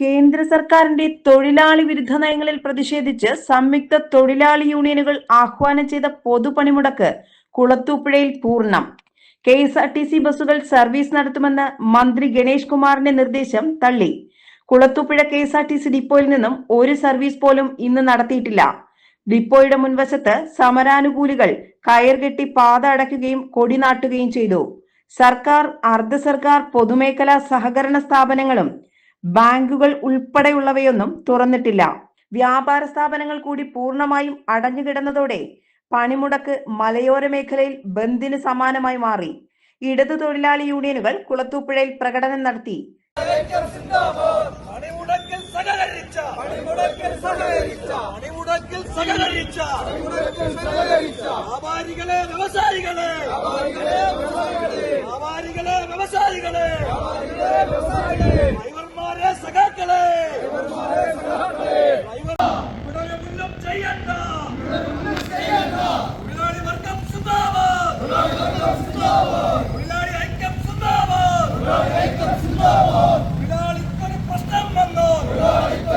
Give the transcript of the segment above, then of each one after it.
കേന്ദ്ര സർക്കാരിന്റെ തൊഴിലാളി വിരുദ്ധ നയങ്ങളിൽ പ്രതിഷേധിച്ച് സംയുക്ത തൊഴിലാളി യൂണിയനുകൾ ആഹ്വാനം ചെയ്ത പൊതുപണിമുടക്ക് കുളത്തൂപ്പുഴയിൽ പൂർണം. K S R T C ബസ്സുകൾ സർവീസ് നടത്തുമെന്ന് മന്ത്രി ഗണേഷ് കുമാറിന്റെ നിർദ്ദേശം തള്ളി. Kulathupuzha K S R T C ഡിപ്പോയിൽ നിന്നും ഒരു സർവീസ് പോലും ഇന്ന് നടത്തിയിട്ടില്ല. ഡിപ്പോയുടെ മുൻവശത്ത് സമരാനുകൂലികൾ കയർ കെട്ടി പാത അടയ്ക്കുകയും കൊടി നാട്ടുകയും ചെയ്തു. സർക്കാർ അർദ്ധ സർക്കാർ പൊതുമേഖലാ സഹകരണ സ്ഥാപനങ്ങളും ബാങ്കുകൾ ഉൾപ്പെടെയുള്ളവയൊന്നും തുറന്നിട്ടില്ല. വ്യാപാര സ്ഥാപനങ്ങൾ കൂടി പൂർണമായും അടഞ്ഞുകിടന്നതോടെ പണിമുടക്ക് മലയോര മേഖലയിൽ ബന്ദിന് സമാനമായി മാറി. ഇടതു തൊഴിലാളി യൂണിയനുകൾ കുളത്തൂപ്പുഴയിൽ പ്രകടനം നടത്തി. വ്യാപാരികളെ വ്യവസായികളെ വ്യാപാരികളെ വ്യവസായികളെ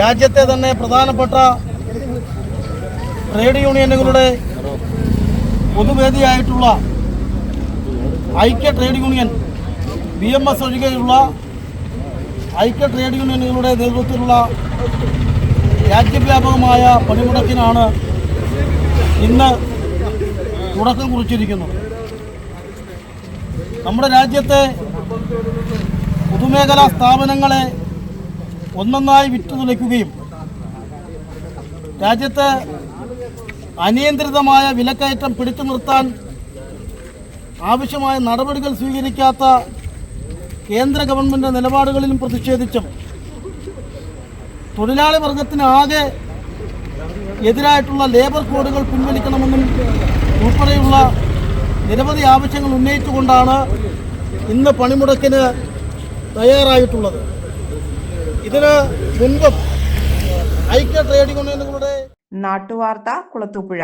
രാജ്യത്തെ തന്നെ പ്രധാനപ്പെട്ട ട്രേഡ് യൂണിയനുകളുടെ പൊതുവേദിയായിട്ടുള്ള ഐക്യ trade union B M S ഒഴികെയുള്ള ഐക്യ ട്രേഡ് യൂണിയനുകളുടെ നേതൃത്വത്തിലുള്ള രാജ്യവ്യാപകമായ പണിമുടക്കിനാണ് ഇന്ന് തുടക്കം കുറിച്ചിരിക്കുന്നത്. നമ്മുടെ രാജ്യത്തെ പൊതുമേഖലാ സ്ഥാപനങ്ങളെ ഒന്നൊന്നായി വിറ്റുതുലയ്ക്കുകയും രാജ്യത്ത് അനിയന്ത്രിതമായ വിലക്കയറ്റം പിടിച്ചു നിർത്താൻ ആവശ്യമായ നടപടികൾ സ്വീകരിക്കാത്ത കേന്ദ്ര ഗവൺമെന്റ് നിലപാടുകളിലും പ്രതിഷേധിച്ചും തൊഴിലാളി വർഗത്തിന് ആകെ എതിരായിട്ടുള്ള ലേബർ കോഡുകൾ പിൻവലിക്കണമെന്നും ഉൾപ്പെടെയുള്ള നിരവധി ആവശ്യങ്ങൾ ഉന്നയിച്ചുകൊണ്ടാണ് ഇന്ന് പണിമുടക്കിന് തയ്യാറായിട്ടുള്ളത്. ഇതിന് മുൻപും ഐക്യ ട്രേഡ് യൂണിയനുകളുടെ നാട്ടുവാർത്ത കുളത്തൂപ്പുഴ.